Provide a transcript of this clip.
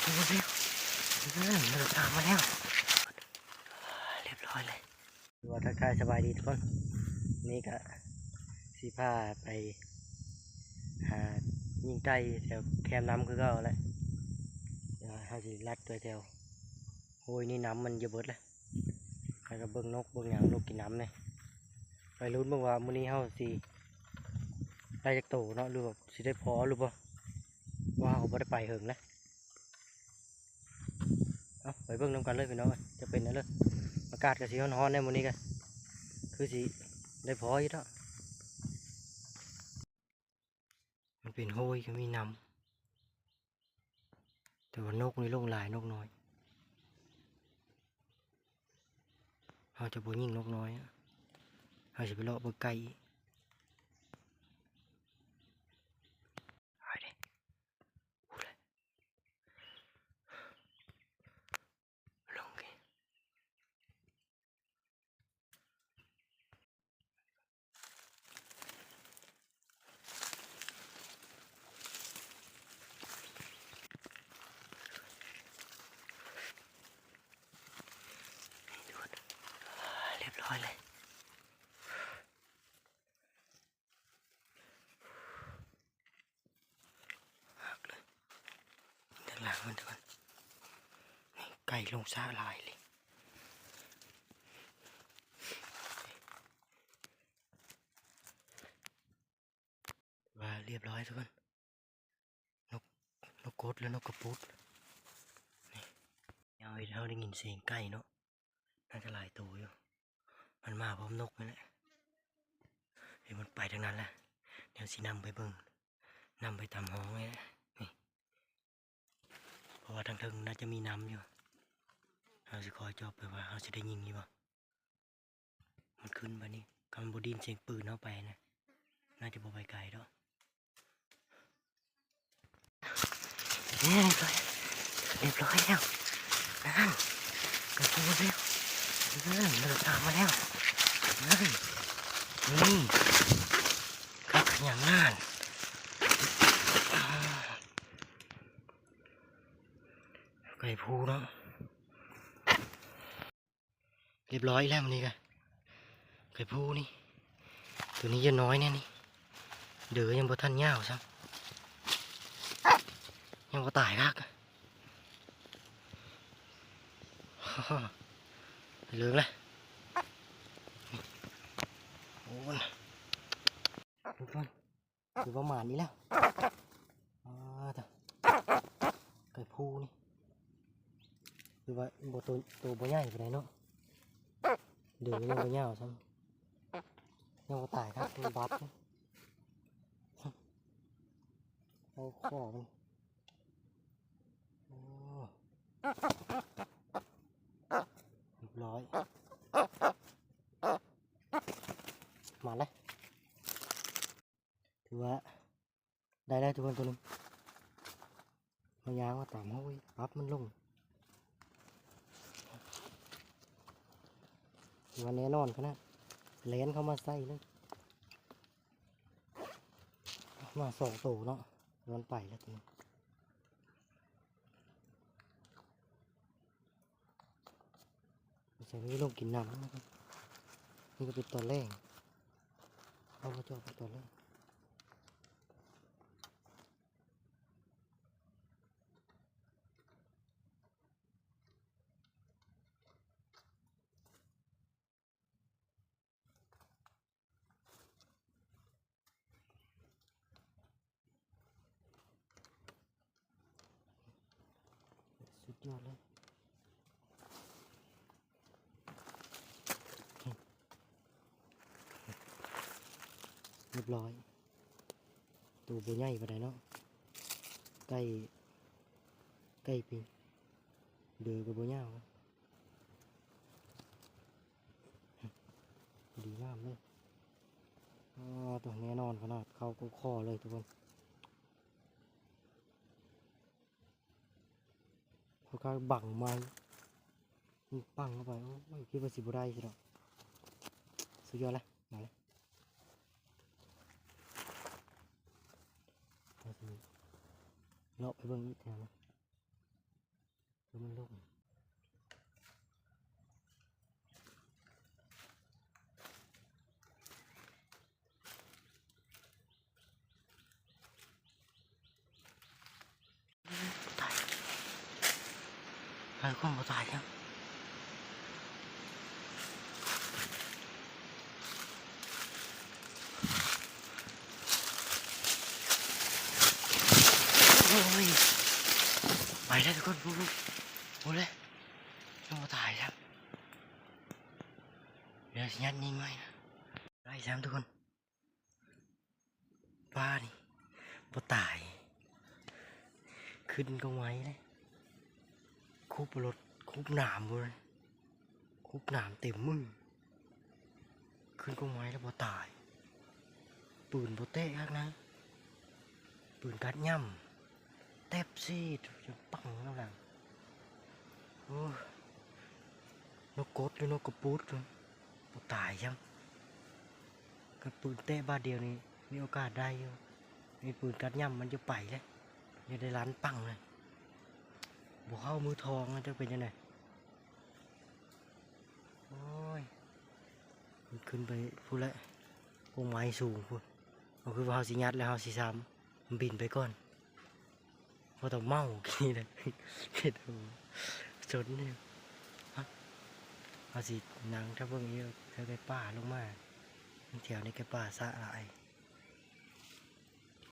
ปูเร็วนั่นเราตามมาแล้ว เรียบร้อยเลยว่าทักทายสบายดีทุกคน นี่ก็สีผ้าไป หายิงไก่แถวแคมน้ำคือเก็แหละเดี๋ยวเขาสิลัดตัวแถวโอ้ยนี่น้ำมันเยอะเบิดเลยแล้วก็เบิ่งนกเบิ่งหยังนกกินน้ำเลยไปลุ้นเบิ่งว่ามื้อนี้เฮาสิได้จักโตเนาะหรือว่าสิได้พอหรือบ่ว่าเขาบ่ได้ไปเหิงนะ เอาไปเบิ่งนํกันเลยพี่น้องจะเป็นนั่นเลยอากาศก็สิร้อนๆในมื้อนี้ก็คือสิได้พออยู่เนาะมันเป็นห้ยก็มีน้ำแต่ว่านกนี่ลงหลายนกน้อยเราจะบ่ยิงนกน้อยเราจะไปเลาะเบิ่งไก่อีกเอาดิพูดเลยลงกินี่ทุกคนเรียบร้อยเลย หักเลยด้านหลัง มันทุกคนนี่ไก่ลงซาลายเลยว่าเรียบร้อยทุกคนนกนกกดและนกกระปุดนี่เอาให้เราได้ยินเสียงไก่เนาะน่าจะหลายตัวอยู่ มันมาพร้อมนกนั่นแหละเดี๋ยวมันไปทางนั้นแหละเดี๋ยวสินำไปเบิ่งนำไปทำห้องไว้นะนี่เพ ราะว่าทางทิงน่าจะมีน้ำอยู่เราจะคอยจอบไปว่าเราจะได้ยิงอยู่บ่มันขึ้นไปนี่คำบดินเสียงปืนเข้าไปนะ น่าจะบ่ไปไกลดอกเรียบร้อยเรียบร้อยแล้วนั่นกระปูเร็วนั่นเราตามมาแล้วนั่นนี่ขับขยันงาน ไก่พูเนาะเรียบร้อยแล้วมันนี่กันไก่พูนี่ ตัวนี้ยังน้อยเนี่ยนี่ เดือยังบ่ทันเง่าวซ้ำยังบ่ตายคักเหลืองเลยโอ้ยทุกคนถือว่าหมานี้แล้วอ่าจ้ะไก่พูนี่ คือว่าบ่ตัวตัวบ่ใหญ่ปานใดเนาะเดือยังบ่ยาวซ้ำยังบ่ตายครับมันบัดนะเอาคอมันเรียบร้อย มาเลยถือว่าได้ได้ทุกคนตัวหนึงมายางว่าตามห้อยปั๊บมันลง วันแน่นอนขนาดเลนเข้ามาใส่เลย มาสองตัวเนาะมันไปแล้วทีใส่ไม่ลงกินน้ำนะครับนี่ก็เป็นตัวแรกเอามาจอดเป็นตัวแรกสุด ยอดเลยเรียบร้อย ตัวบัวใหญ่ปานเนาะใกล้ใกล้ปีเดือกับบัวเงาวดีงามเลยอ๋อตัวแน่นอนขนาดเขาก็คอเลยทุกคน เขาก็บังไม้มันปังเข้าไปโอ้ไม่คิดว่าสิบได้สิหรอกสุดยอดเลยมาเลยเราสิเลาะไปเบิ่งอีกแถวนะแล้วมันลุ่ม หายคนบ่ตายยังโอ้ยไปแล้วทุกคนปุ๊บปุ๊บโอ้เลยยังบ่ตายครับเดี๋ยวสิยัดยิงไว้นะได้ซ้ำทุกคนป้านี่บ่ตาย ขึ้นก็ไว้เลย คุบรถคุบหนามเลยคุบหนามเต็มมือ ขึ้นก็ไว้แล้วบ่ตาย ปืนบ่เตะครับนะปืนกัดย่ำแทบซีดจนปังแล้วหลังโอ้นกกดหรือนกกระปูดเลยบ่ตายจังกับปืนเตะบาเดียวนี้มีโอกาสได้อยู่มีปืนกัดย่ำมันจะไปเลยยังได้ร้านปังเลย บอกเข้ามือทองจะเป็นยังไงโอ้ยขึ้นไปพูดแล้วพวงไม้สูงพูดเอาคือว่าเฮาสิยัดแล้วเฮาสิซ้ำมันบินไปก่อนเพราะต้องเมากี่เลยเห็ดหูจนเนี่ยเฮาสินังถ้าเบิ่งเยอะถ้าไปป่าลงมาแถวนี้แกป่าสะหลาย